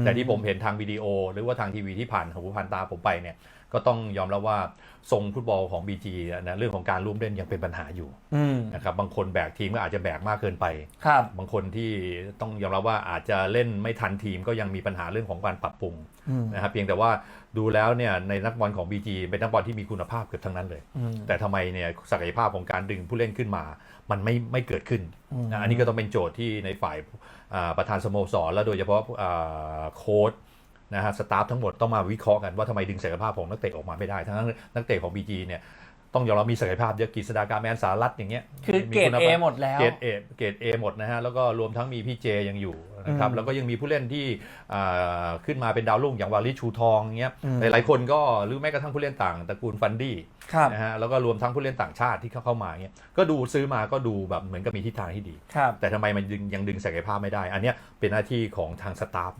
แต่ที่ผมเห็นทางวิดีโอหรือว่าทางทีวีที่ผ่านหูผ่านตาผมไปเนี่ย ก็ต้องยอมรับว่าทรงฟุตบอลของ BG นะเรื่องของการร่วมเล่นยังเป็นปัญหาอยู่อืมนะครับบางคนแบกทีมก็อาจจะแบกมากเกินไป ครับ บางคนที่ต้องยอมรับว่าอาจจะเล่นไม่ทันทีมก็ยังมีปัญหาเรื่องของการปรับปรุงอืมนะครับเพียงแต่ว่าดูแล้วเนี่ยในนักบอลของ BG เป็นนักบอลที่มีคุณภาพเกือบทั้งนั้นเลย อืม แต่ทำไมเนี่ยศักยภาพของการดึงผู้เล่นขึ้นมา มันไม่ไม่เกิดขึ้นอืมนะอันนี้ก็ต้องเป็นโจทย์ที่ในฝ่ายอ่าประธานสโมสร และโดยเฉพาะอ่าโค้ช นะฮะสตาฟทั้งหมดต้องมาวิเคราะห์กันว่าทำไมดึงศักยภาพของนักเตะออกมาไม่ได้ ทั้งนั้นนักเตะของ BG เนี่ยต้องยอมรับมีศักยภาพเยอะกฤษดาการแมนสารัตอย่างเงี้ยคือเกรดมีณ A ภาพหมดแล้วเกรดเอเกรดเอหมดนะฮะแล้วก็รวมทั้งมีพี่เจยังอยู่นะครับอืมแล้วก็ยังมีผู้เล่นที่อ่าขึ้นมาเป็นดาวรุ่งอย่างวาลิชูทองเงี้ยอืมหลายๆคนก็หรือแม้กระทั่งผู้เล่นต่างตระกูลฟันดี้ครับนะฮะแล้วก็รวมทั้งผู้เล่นต่างชาติที่เข้าเข้ามาเงี้ยก็ดูซื้อมาก็ดูแบบเหมือนกับมีทิศทางที่ดีครับแต่ทำไมมันยังยังดึงศักยภาพไม่ได้ อันเนี้ยเป็นหน้าที่ของทางสตาฟ